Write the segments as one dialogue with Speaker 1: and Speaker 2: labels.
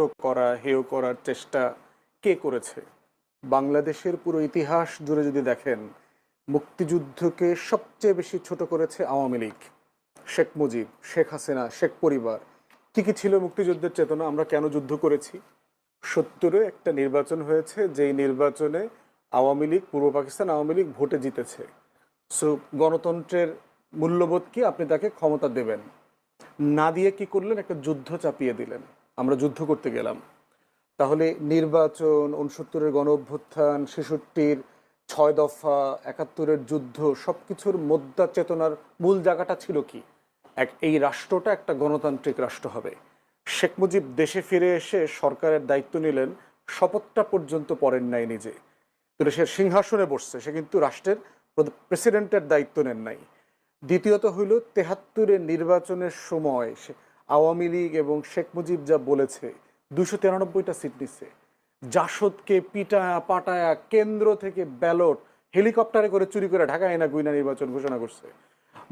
Speaker 1: করা, হেয় করার চেষ্টা কে করেছে? বাংলাদেশের পুরো ইতিহাস জুড়ে যদি দেখেন, মুক্তিযুদ্ধকে সবচেয়ে বেশি ছোট করেছে আওয়ামী লীগ। শেখ মুজিব, শেখ হাসিনা, শেখ পরিবার। কি কি ছিল মুক্তিযুদ্ধের চেতনা? আমরা কেন যুদ্ধ করেছি? সত্তরে একটা নির্বাচন হয়েছে, যেই নির্বাচনে আওয়ামী লীগ, পূর্ব পাকিস্তান আওয়ামী লীগ ভোটে জিতেছে। সো, গণতন্ত্রের মূল্যবোধ কি? আপনি তাকে ক্ষমতা দেবেন। না দিয়ে কি করলেন? একটা যুদ্ধ চাপিয়ে দিলেন। আমরা যুদ্ধ করতে গেলাম। তাহলে নির্বাচন, উনসত্তরের গণ অভ্যুত্থান ছেষট্টির ছয় দফা, একাত্তরের যুদ্ধ সব কিছুর মোদ্দা চেতনার মূল জায়গাটা ছিল কি? এক, এই রাষ্ট্রটা একটা গণতান্ত্রিক রাষ্ট্র হবে। শেখ মুজিব দেশে ফিরে এসে সরকারের দায়িত্ব নিলেন, শপথটা পর্যন্ত পড়েন নাই নিজে। সে সিংহাসনে বসছে, সে কিন্তু রাষ্ট্রের প্রেসিডেন্টের দায়িত্ব নেন নাই। দ্বিতীয়ত হইল তেহাত্তরের নির্বাচনের সময় সে আওয়ামী লীগ এবং শেখ মুজিব যা বলেছে দুশো তিরানব্বইটা সিট নিচ্ছে। জাসদকে পিটায়া পাটায়া কেন্দ্র থেকে ব্যালট, হেলিকপ্টারে করে চুরি করে ঢাকায় না গুইনা নির্বাচন ঘোষণা করছে।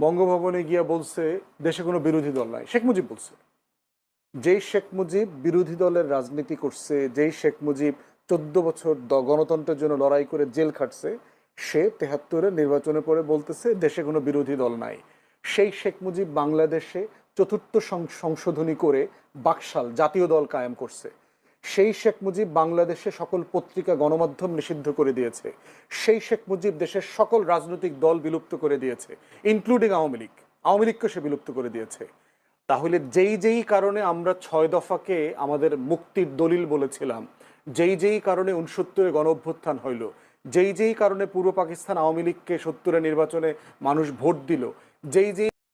Speaker 1: বঙ্গভবনে গিয়া বলছে, দেশে কোনো বিরোধী দল নাই। শেখ মুজিব বলছে, যেই শেখ মুজিব বিরোধী দলের রাজনীতি করছে, যেই শেখ মুজিব চোদ্দ বছর গণতন্ত্রের জন্য লড়াই করে জেল খাটছে, সে তেহাত্তরের নির্বাচনে পরে বলতেছে, দেশে কোনো বিরোধী দল নাই। সেই শেখ মুজিব বাংলাদেশে চতুর্থ সংশোধনী করে বাকশাল জাতীয় দল কায়েম করছে। সেই শেখ মুজিব বাংলাদেশে সকল পত্রিকা গণমাধ্যম নিষিদ্ধ করে দিয়েছে। সেই শেখ মুজিব দেশের সকল রাজনৈতিক দল বিলুপ্ত করে দিয়েছে ইনক্লুডিং আওয়ামী লীগ। আওয়ামী লীগকে সে বিলুপ্ত করে দিয়েছে। তাহলে যেই যেই কারণে আমরা ছয় দফাকে আমাদের মুক্তির দলিল বলেছিলাম, যেই যেই কারণে উনসত্তরে গণ অভ্যুত্থান হইল, যেই যেই কারণে পূর্ব পাকিস্তান আওয়ামী লীগকে সত্তরের নির্বাচনে মানুষ ভোট দিল, যেই যেই